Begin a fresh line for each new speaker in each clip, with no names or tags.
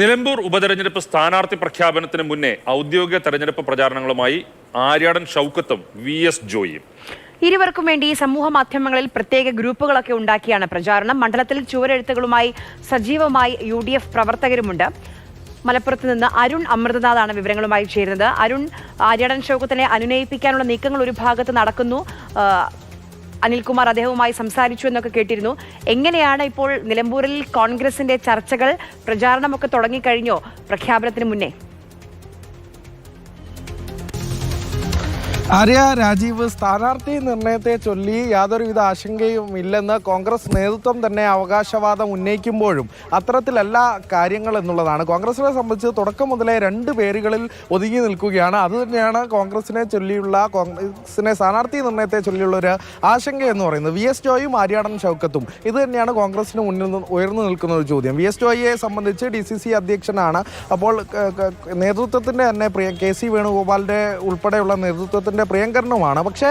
നിലമ്പൂർ ഉപതെരഞ്ഞെടുപ്പ് സ്ഥാനാർത്ഥി പ്രഖ്യാപനത്തിന് മുന്നേ ഔദ്യോഗിക തെരഞ്ഞെടുപ്പ് പ്രചാരണങ്ങളുമായി ആര്യാടൻ ഷൗക്കത്തും വി എസ് ജോയിയും.
ഇരുവർക്കും വേണ്ടി സമൂഹ മാധ്യമങ്ങളിൽ പ്രത്യേക ഗ്രൂപ്പുകളൊക്കെ ഉണ്ടാക്കിയാണ് പ്രചാരണം. മണ്ഡലത്തിൽ ചുവരെഴുത്തുകളുമായി സജീവമായി യു ഡി എഫ് പ്രവർത്തകരുമുണ്ട്. മലപ്പുറത്ത് നിന്ന് അരുൺ അമൃതനാഥാണ് വിവരങ്ങളുമായി ചേരുന്നത്. അരുൺ ആര്യാടൻ ഷൗക്കത്തിനെ അനുനയിപ്പിക്കാനുള്ള നീക്കങ്ങൾ ഒരു ഭാഗത്ത് നടക്കുന്നു. അനിൽകുമാർ അദ്ദേഹവുമായി സംസാരിച്ചു എന്നൊക്കെ കേട്ടിരുന്നു. എങ്ങനെയാണ് ഇപ്പോൾ നിലമ്പൂരിൽ കോൺഗ്രസിന്റെ ചർച്ചകൾ? പ്രചാരണമൊക്കെ തുടങ്ങിക്കഴിഞ്ഞോ? പ്രഖ്യാപനത്തിന് മുന്നേ.
ആര്യ രാജീവ് സ്ഥാനാർത്ഥി നിർണയത്തെ ചൊല്ലി യാതൊരുവിധ ആശങ്കയും ഇല്ലെന്ന് കോൺഗ്രസ് നേതൃത്വം തന്നെ അവകാശവാദം ഉന്നയിക്കുമ്പോഴും അത്തരത്തിലല്ല കാര്യങ്ങൾ എന്നുള്ളതാണ്. കോൺഗ്രസിനെ സംബന്ധിച്ച് തുടക്കം മുതലേ രണ്ട് പേരുകളിൽ ഒതുങ്ങി നിൽക്കുകയാണ്. അതുതന്നെയാണ് കോൺഗ്രസിനെ ചൊല്ലിയുള്ള കോൺഗ്രസിനെ സ്ഥാനാർത്ഥി നിർണയത്തെ ചൊല്ലിയുള്ള ഒരു ആശങ്ക എന്ന് പറയുന്നത്. വി എസ് ജോയും ആര്യാടൻ ഷൗക്കത്തും. ഇത് തന്നെയാണ് കോൺഗ്രസിന് മുന്നിൽ ഉയർന്നു നിൽക്കുന്ന ഒരു ചോദ്യം. വി എസ് ജോയിയെ സംബന്ധിച്ച് ഡി സി സി അധ്യക്ഷനാണ്. അപ്പോൾ നേതൃത്വത്തിന്റെ തന്നെ പ്രിയ കെ സി വേണുഗോപാലിന്റെ ഉൾപ്പെടെയുള്ള നേതൃത്വത്തിന്റെ പ്രിയങ്കരനുമാണ്. പക്ഷേ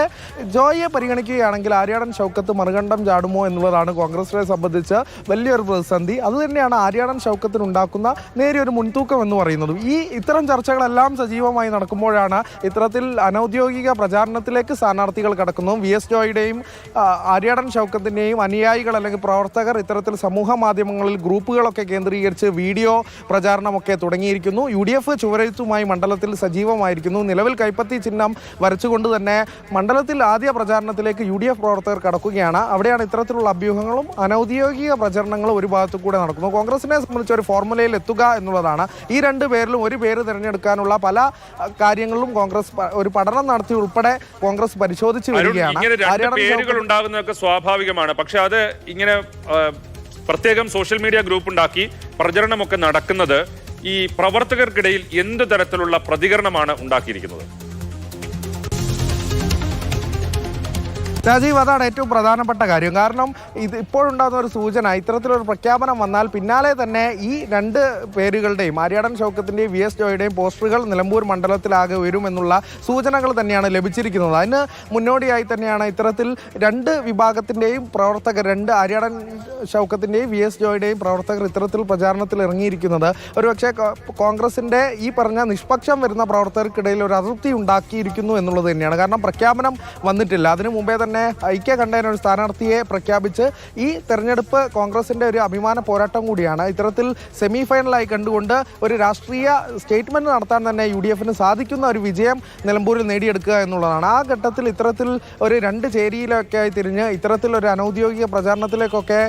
ജോയിയെ പരിഗണിക്കുകയാണെങ്കിൽ ആര്യാടൻ ഷൗക്കത്ത് മറുകണ്ഠം ചാടുമോ എന്നുള്ളതാണ് കോൺഗ്രസിനെ സംബന്ധിച്ച് വലിയൊരു പ്രതിസന്ധി. അതുതന്നെയാണ് ആര്യാടൻ ഷൗക്കത്തിന് ഉണ്ടാക്കുന്ന നേരിയൊരു മുൻതൂക്കം എന്ന് പറയുന്നത്. ഈ ഇത്തരം ചർച്ചകളെല്ലാം സജീവമായി നടക്കുമ്പോഴാണ് ഇത്തരത്തിൽ അനൌദ്യോഗിക പ്രചാരണത്തിലേക്ക് സ്ഥാനാർത്ഥികൾ കടക്കുന്നു വി എസ് ജോയിയുടെയും ആര്യാടൻ ഷൗക്കത്തിന്റെയും അനുയായികൾ അല്ലെങ്കിൽ പ്രവർത്തകർ ഇത്തരത്തിൽ സമൂഹ മാധ്യമങ്ങളിൽ ഗ്രൂപ്പുകളൊക്കെ കേന്ദ്രീകരിച്ച് വീഡിയോ പ്രചാരണമൊക്കെ തുടങ്ങിയിരിക്കുന്നു. യു ഡി എഫ് ചുവരെഴുത്തുമായി മണ്ഡലത്തിൽ സജീവമായിരിക്കുന്നു. നിലവിൽ കൈപ്പത്തി ചിഹ്നം വരച്ചുകൊണ്ട് തന്നെ മണ്ഡലത്തിൽ ആദ്യ പ്രചാരണത്തിലേക്ക് യു ഡി എഫ് പ്രവർത്തകർ കടക്കുകയാണ്. അവിടെയാണ് ഇത്തരത്തിലുള്ള അഭ്യൂഹങ്ങളും അനൌദ്യോഗിക പ്രചരണങ്ങളും ഒരു ഭാഗത്തു കൂടെ നടക്കുന്നു കോൺഗ്രസിനെ സംബന്ധിച്ച് ഒരു ഫോർമുലയിൽ എത്തുക എന്നുള്ളതാണ്. ഈ രണ്ട് പേരിലും ഒരു പേര് തിരഞ്ഞെടുക്കാനുള്ള പല കാര്യങ്ങളിലും കോൺഗ്രസ് ഒരു പഠനം നടത്തി ഉൾപ്പെടെ കോൺഗ്രസ് പരിശോധിച്ച് വരികയാണ്.
ഉണ്ടാകുന്നതൊക്കെ സ്വാഭാവികമാണ്. പക്ഷെ അത് ഇങ്ങനെ പ്രത്യേകം സോഷ്യൽ മീഡിയ ഗ്രൂപ്പ് ഉണ്ടാക്കി പ്രചരണമൊക്കെ നടക്കുന്നത് ഈ പ്രവർത്തകർക്കിടയിൽ എന്ത് തരത്തിലുള്ള പ്രതികരണമാണ് ഉണ്ടാക്കിയിരിക്കുന്നത്?
രാജീവ് അതാണ് ഏറ്റവും പ്രധാനപ്പെട്ട കാര്യം. കാരണം ഇത് ഇപ്പോഴുണ്ടാകുന്ന ഒരു സൂചന ഇത്തരത്തിലൊരു പ്രഖ്യാപനം വന്നാൽ പിന്നാലെ തന്നെ ഈ രണ്ട് പേരുകളുടെയും ആര്യാടൻ ഷൗക്കത്തിന്റെയും വി എസ് ജോയുടെയും പോസ്റ്ററുകൾ നിലമ്പൂർ മണ്ഡലത്തിലാകെ വരുമെന്നുള്ള സൂചനകൾ തന്നെയാണ് ലഭിച്ചിരിക്കുന്നത്. അതിന് മുന്നോടിയായി തന്നെയാണ് ഇത്തരത്തിൽ രണ്ട് വിഭാഗത്തിന്റെയും പ്രവർത്തകർ രണ്ട് ആര്യാടൻ ഷൗക്കത്തിന്റെയും വി എസ് ജോയുടെയും പ്രവർത്തകർ ഇത്തരത്തിൽ പ്രചാരണത്തിൽ ഇറങ്ങിയിരിക്കുന്നത്. ഒരുപക്ഷെ കോൺഗ്രസിന്റെ ഈ പറഞ്ഞ നിഷ്പക്ഷം വരുന്ന പ്രവർത്തകർക്കിടയിൽ ഒരു അതൃപ്തി ഉണ്ടാക്കിയിരിക്കുന്നു എന്നുള്ളത് തന്നെയാണ്. കാരണം പ്രഖ്യാപനം വന്നിട്ടില്ല. അതിനു മുമ്പേ തന്നെ ഐക്യകണ്ഠേന ഒരു സ്ഥാനാർത്ഥിയെ പ്രഖ്യാപിച്ച് ഈ തെരഞ്ഞെടുപ്പ് കോൺഗ്രസിന്റെ ഒരു അഭിമാന പോരാട്ടം കൂടിയാണ്. ഇത്തരത്തിൽ സെമി ഫൈനലായി കണ്ടുകൊണ്ട് ഒരു രാഷ്ട്രീയ സ്റ്റേറ്റ്മെന്റ് നടത്താൻ തന്നെ യു ഡി എഫിന് സാധിക്കുന്ന ഒരു വിജയം നിലമ്പൂരിൽ നേടിയെടുക്കുക എന്നുള്ളതാണ്. ആ ഘട്ടത്തിൽ ഇത്തരത്തിൽ ഒരു രണ്ട് ചേരിയിലൊക്കെ ആയി തിരിഞ്ഞ് ഇത്തരത്തിൽ ഒരു അനൗദ്യോഗിക പ്രചാരണത്തിലേക്കൊക്കെ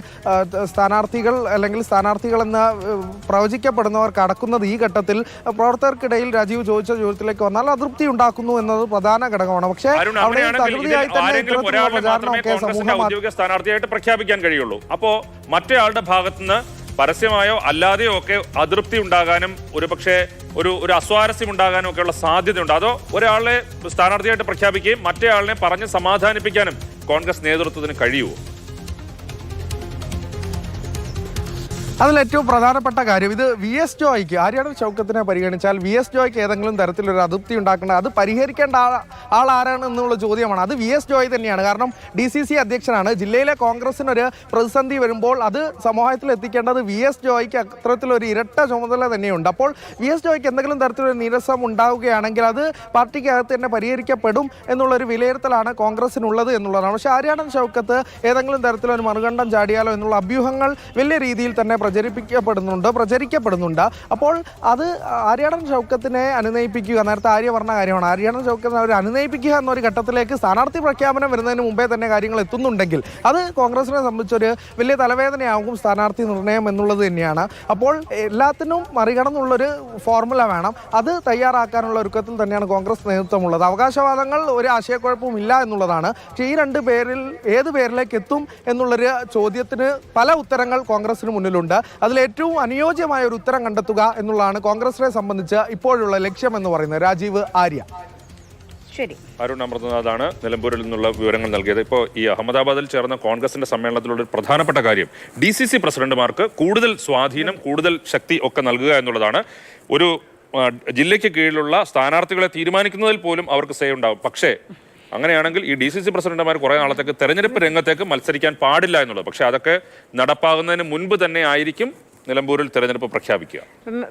സ്ഥാനാർത്ഥികൾ അല്ലെങ്കിൽ സ്ഥാനാർത്ഥികളെന്ന് പ്രവചിക്കപ്പെടുന്നവർ കടക്കുന്നത് ഈ ഘട്ടത്തിൽ പ്രവർത്തകർക്കിടയിൽ രാജീവ് ചോദിച്ച ചോദ്യത്തിലേക്ക് വന്നാൽ അതൃപ്തി ഉണ്ടാക്കുന്നു എന്നത് പ്രധാന ഘടകമാണ്. പക്ഷേ അവിടെ തകൃതിയായി തന്നെ ഇത്തരത്തിലുള്ള
ഒരാളെ മാത്രമേ കോൺഗ്രസിന്റെ ഔദ്യോഗിക സ്ഥാനാർത്ഥിയായിട്ട് പ്രഖ്യാപിക്കാൻ കഴിയുള്ളൂ. അപ്പോ മറ്റേയാളുടെ ഭാഗത്തുനിന്ന് പരസ്യമായോ അല്ലാതെയോ ഒക്കെ അതൃപ്തി ഉണ്ടാകാനും ഒരുപക്ഷെ ഒരു ഒരു അസ്വാരസ്യം ഉണ്ടാകാനും ഒക്കെയുള്ള സാധ്യതയുണ്ട്. അതോ ഒരാളെ സ്ഥാനാർത്ഥിയായിട്ട് പ്രഖ്യാപിക്കുകയും മറ്റേ ആളിനെ പറഞ്ഞ് സമാധാനിപ്പിക്കാനും കോൺഗ്രസ് നേതൃത്വത്തിന് കഴിയുമോ
അതിൽ ഏറ്റവും പ്രധാനപ്പെട്ട കാര്യം ഇത് വി എസ് ജോയ്ക്ക് ആര്യാടൻ ചൗക്കത്തിനെ പരിഗണിച്ചാൽ വി എസ് ജോയ്ക്ക് ഏതെങ്കിലും തരത്തിലൊരു അതൃപ്തി ഉണ്ടാക്കേണ്ട അത് പരിഹരിക്കേണ്ട ആൾ ആരാണ് എന്നുള്ള ചോദ്യമാണ്. അത് വി എസ് ജോയ് തന്നെയാണ്. കാരണം ഡി സി സി അധ്യക്ഷനാണ്. ജില്ലയിലെ കോൺഗ്രസിനൊരു പ്രതിസന്ധി വരുമ്പോൾ അത് സമൂഹത്തിൽ എത്തിക്കേണ്ടത് വി എസ് ജോയ്ക്ക് അത്തരത്തിലൊരു ഇരട്ട ചുമതല തന്നെയുണ്ട്. അപ്പോൾ വി എസ് ജോയ്ക്ക് എന്തെങ്കിലും തരത്തിലൊരു നിരസം ഉണ്ടാവുകയാണെങ്കിൽ അത് പാർട്ടിക്കകത്ത് തന്നെ പരിഹരിക്കപ്പെടും എന്നുള്ളൊരു വിലയിരുത്തലാണ് കോൺഗ്രസിനുള്ളത് എന്നുള്ളതാണ്. പക്ഷേ ആര്യാടൻ ചൗക്കത്ത് ഏതെങ്കിലും തരത്തിലൊരു മറുകണ്ഠം ചാടിയാലോ എന്നുള്ള അഭ്യൂഹങ്ങൾ വലിയ രീതിയിൽ തന്നെ പ്രചരിപ്പിക്കപ്പെടുന്നുണ്ട് പ്രചരിക്കപ്പെടുന്നുണ്ട്. അപ്പോൾ അത് ആര്യാടൻ ഷൗക്കത്തിനെ അനുനയിപ്പിക്കുക നേരത്തെ ആര്യ പറഞ്ഞ കാര്യമാണ്. ആര്യാടൻ ഷൗക്കത്തിനെ അവർ അനുനയിപ്പിക്കുക എന്നൊരു ഘട്ടത്തിലേക്ക് സ്ഥാനാർത്ഥി പ്രഖ്യാപനം വരുന്നതിന് മുമ്പേ തന്നെ കാര്യങ്ങൾ എത്തുന്നുണ്ടെങ്കിൽ അത് കോൺഗ്രസിനെ സംബന്ധിച്ചൊരു വലിയ തലവേദനയാകും സ്ഥാനാർത്ഥി നിർണയം എന്നുള്ളത് തന്നെയാണ്. അപ്പോൾ എല്ലാത്തിനും മറികടന്നുള്ളൊരു ഫോർമുല വേണം. അത് തയ്യാറാക്കാനുള്ള ഒരുക്കത്തിൽ തന്നെയാണ് കോൺഗ്രസ് നേതൃത്വമുള്ളത്. അവകാശവാദങ്ങൾ ഒരു ആശയക്കുഴപ്പവും ഇല്ല എന്നുള്ളതാണ്. പക്ഷേ ഈ രണ്ട് പേരിൽ ഏത് പേരിലേക്ക് എത്തും എന്നുള്ളൊരു ചോദ്യത്തിന് പല ഉത്തരങ്ങൾ കോൺഗ്രസിന് മുന്നിലുണ്ട്. അതിൽ ഏറ്റവും അനുയോജ്യമായ ഒരു ഉത്തരം കണ്ടെത്തുക എന്നുള്ളതാണ് കോൺഗ്രസിനെ സംബന്ധിച്ച് ഇപ്പോഴുള്ള ലക്ഷ്യം എന്ന് പറയുന്നത് രാജീവ് ആര്യ.
ശരി.
അരുൺ അമൃതനാഥാണ് നിലമ്പൂരിൽ നിന്നുള്ള വിവരങ്ങൾ നൽകിയത്. ഇപ്പോൾ ഈ അഹമ്മദാബാദിൽ ചേർന്ന കോൺഗ്രസിന്റെ സമ്മേളനത്തിലുള്ള ഒരു പ്രധാനപ്പെട്ട കാര്യം ഡി സി സി പ്രസിഡന്റുമാർക്ക് കൂടുതൽ സ്വാധീനം കൂടുതൽ ശക്തി ഒക്കെ നൽകുക എന്നുള്ളതാണ്. ഒരു ജില്ലയ്ക്ക് കീഴിലുള്ള സ്ഥാനാർത്ഥികളെ തീരുമാനിക്കുന്നതിൽ പോലും അവർക്ക് സേ ഉണ്ടാവും. പക്ഷേ അങ്ങനെയാണെങ്കിൽ ഈ ഡി സി സി പ്രസിഡന്റുമാർ കുറെ നാളത്തേക്ക് തെരഞ്ഞെടുപ്പ് രംഗത്തേക്ക് മത്സരിക്കാൻ പാടില്ല എന്നുള്ളത്. പക്ഷേ അതൊക്കെ നടപ്പാകുന്നതിന് മുൻപ് തന്നെ ആയിരിക്കും നിലമ്പൂരിൽ തെരഞ്ഞെടുപ്പ് പ്രഖ്യാപിക്കുക.